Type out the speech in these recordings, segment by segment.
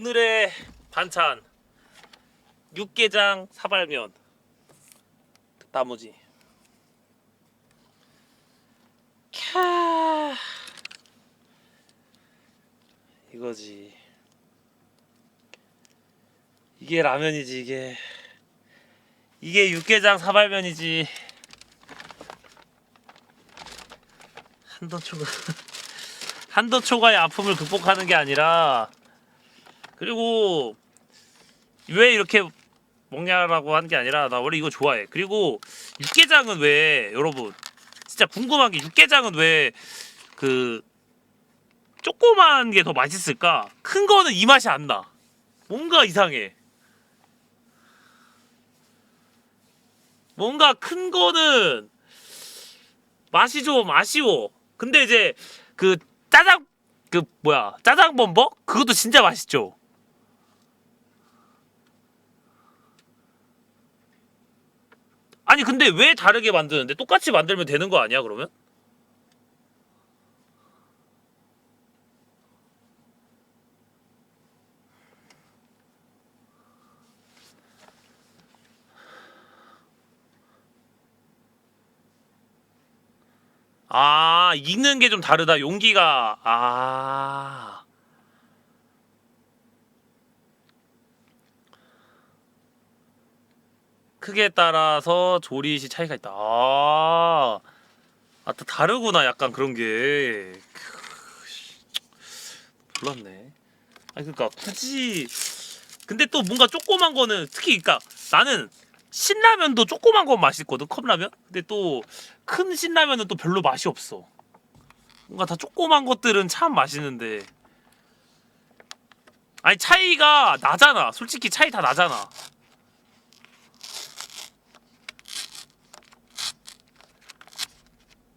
오늘의 반찬 육개장 사발면. 나머지. 캬. 이거지. 이게 라면이지 이게. 이게 육개장 사발면이지. 한도초가 한도초가의 아픔을 극복하는 게 아니라 그리고 왜 이렇게 먹냐라고 하는 게 아니라 나 원래 이거 좋아해. 그리고 육개장은 왜 여러분 진짜 궁금한 게 육개장은 왜 그 조그만 게 더 맛있을까? 큰 거는 이 맛이 안 나. 뭔가 이상해. 뭔가 큰 거는 맛이 좀 아쉬워. 근데 이제 그 짜장 그 뭐야 짜장 범버 그것도 진짜 맛있죠. 아니 근데 왜 다르게 만드는데? 똑같이 만들면 되는 거 아니야 그러면? 아 익는 게 좀 다르다. 용기가. 아 크기에 따라서 조리 시 차이가 있다. 아, 아, 또 다르구나 약간 그런 게. 몰랐네. 아니 그러니까 굳이 근데 또 뭔가 조그만 거는 특히 그러니까 나는 신라면도 조그만 건 맛있거든 컵라면? 근데 또 큰 신라면은 또 별로 맛이 없어. 뭔가 다 조그만 것들은 참 맛있는데. 아니 차이가 나잖아. 솔직히 차이 다 나잖아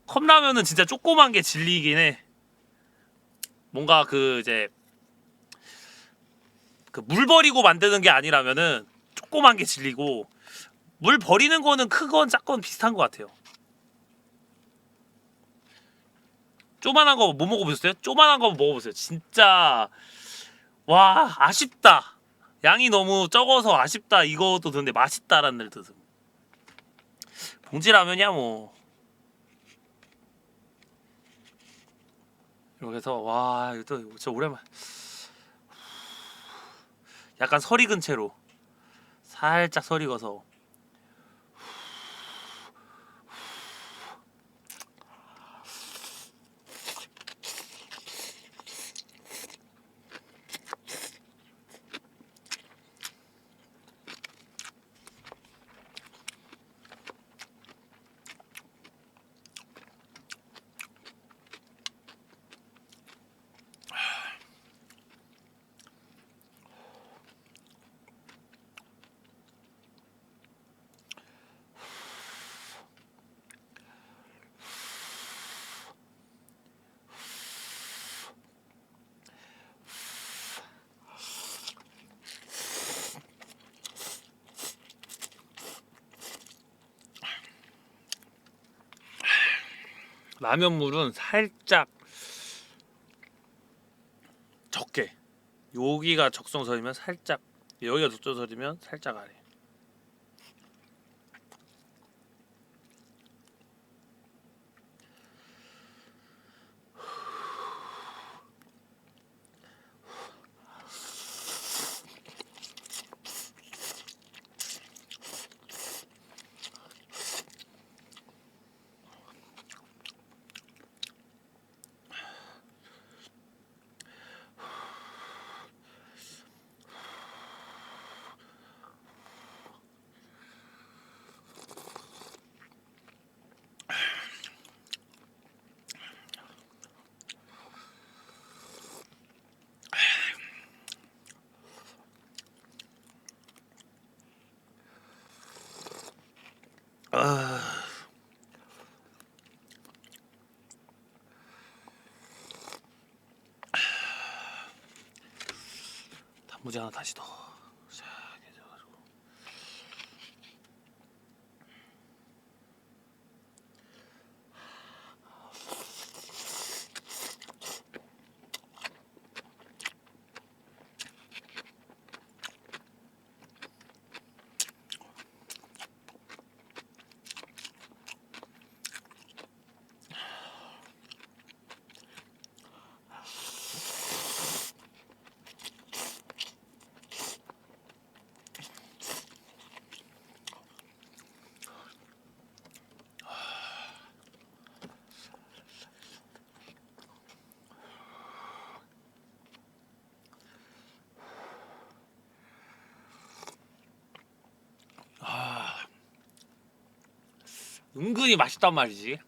컵라면은 진짜 조그만 게 진리이긴 해 뭔가 그 이제 그 물 버리고 만드는 게 아니라면은 조그만 게 진리고 물 버리는 거는 크건 작건 비슷한 것 같아요. 쪼만한 거못 먹어보셨어요? 쪼만한 거 먹어보세요. 진짜 와 아쉽다. 양이 너무 적어서 아쉽다. 이것도 듣는데 맛있다라는 들 듣음. 봉지라면이야 뭐. 해서 와 이거 또 진짜 오랜만. 약간 설 익은 채로 살짝 설 익어서 라면물은 살짝 적게 여기가 적정선이면 살짝 여기가 적정선이면 살짝 아래 단무지 하나 다 은근히 맛있단 말이지.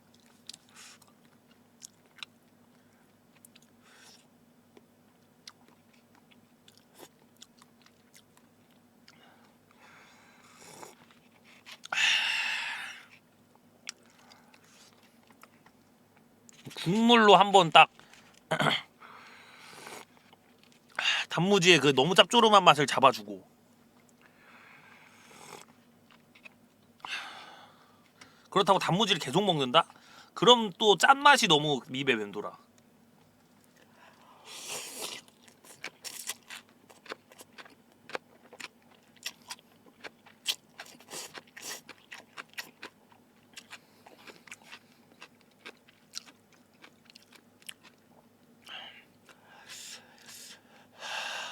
국물로 한번 딱 단무지의 그 너무 짭조름한 맛을 잡아주고 그렇다고 단무지를 계속 먹는다? 그럼 또 짠맛이 너무 입에 맴돌아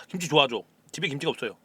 김치 좋아하죠? 집에 김치가 없어요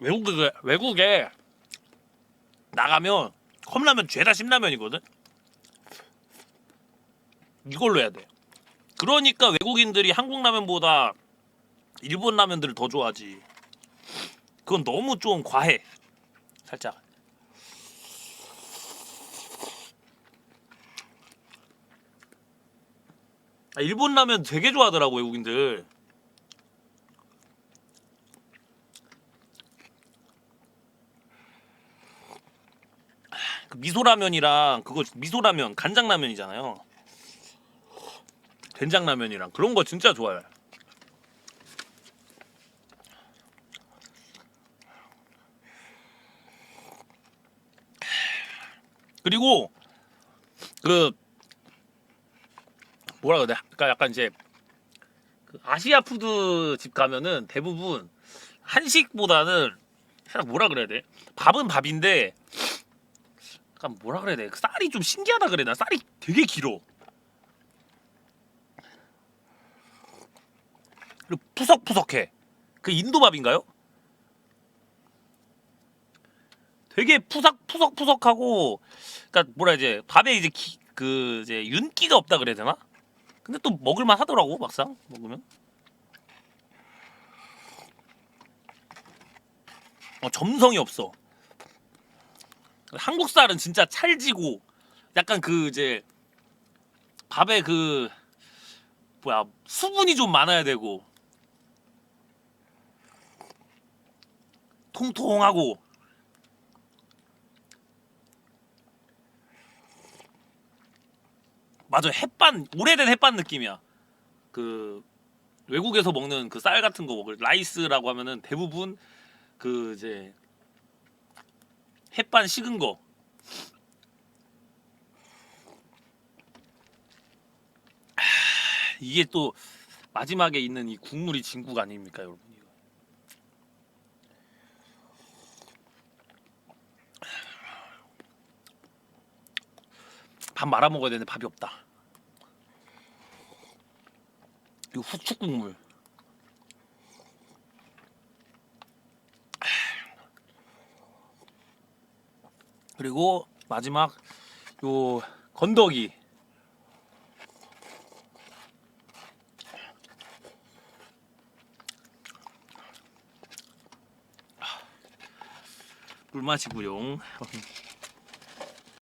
외국에 외국에 나가면 컵라면 죄다 신라면이거든. 이걸로 해야 돼. 그러니까 외국인들이 한국 라면보다 일본 라면들을 더 좋아하지. 그건 너무 좀 과해. 살짝. 아, 일본 라면 되게 좋아하더라고 외국인들. 미소라면이랑 그거 미소라면 간장라면이잖아요. 된장라면이랑 그런 거 진짜 좋아요. 그리고 그 뭐라 그래? 그러니까 약간 이제 그 아시아 푸드 집 가면은 대부분 한식보다는 뭐라 그래야 돼? 밥은 밥인데 약간 뭐라 그래야 돼? 그 쌀이 좀 신기하다 그래 나 쌀이 되게 길어. 그리고 푸석푸석해. 그 인도밥인가요? 되게 푸석 푸석푸석하고 그러니까 뭐라 이제 밥에 이제 기, 그 이제 윤기가 없다 그래야 되나? 근데 또 먹을만 하더라고 막상 먹으면. 어, 점성이 없어. 한국 쌀은 진짜 찰지고 약간 그 이제 밥에 그 뭐야 수분이 좀 많아야 되고 통통하고. 맞아 햇반 오래된 햇반 느낌이야. 그 외국에서 먹는 그 쌀 같은 거 먹을 라이스라고 하면은 대부분 그 이제 햇반 식은 거. 하, 이게 또 마지막에 있는 이 국물이 진국 아닙니까, 여러분? 이거. 밥 말아 먹어야 되는데 밥이 없다. 이거 후추 국물. 그리고 마지막 요 건더기. 물 마시고용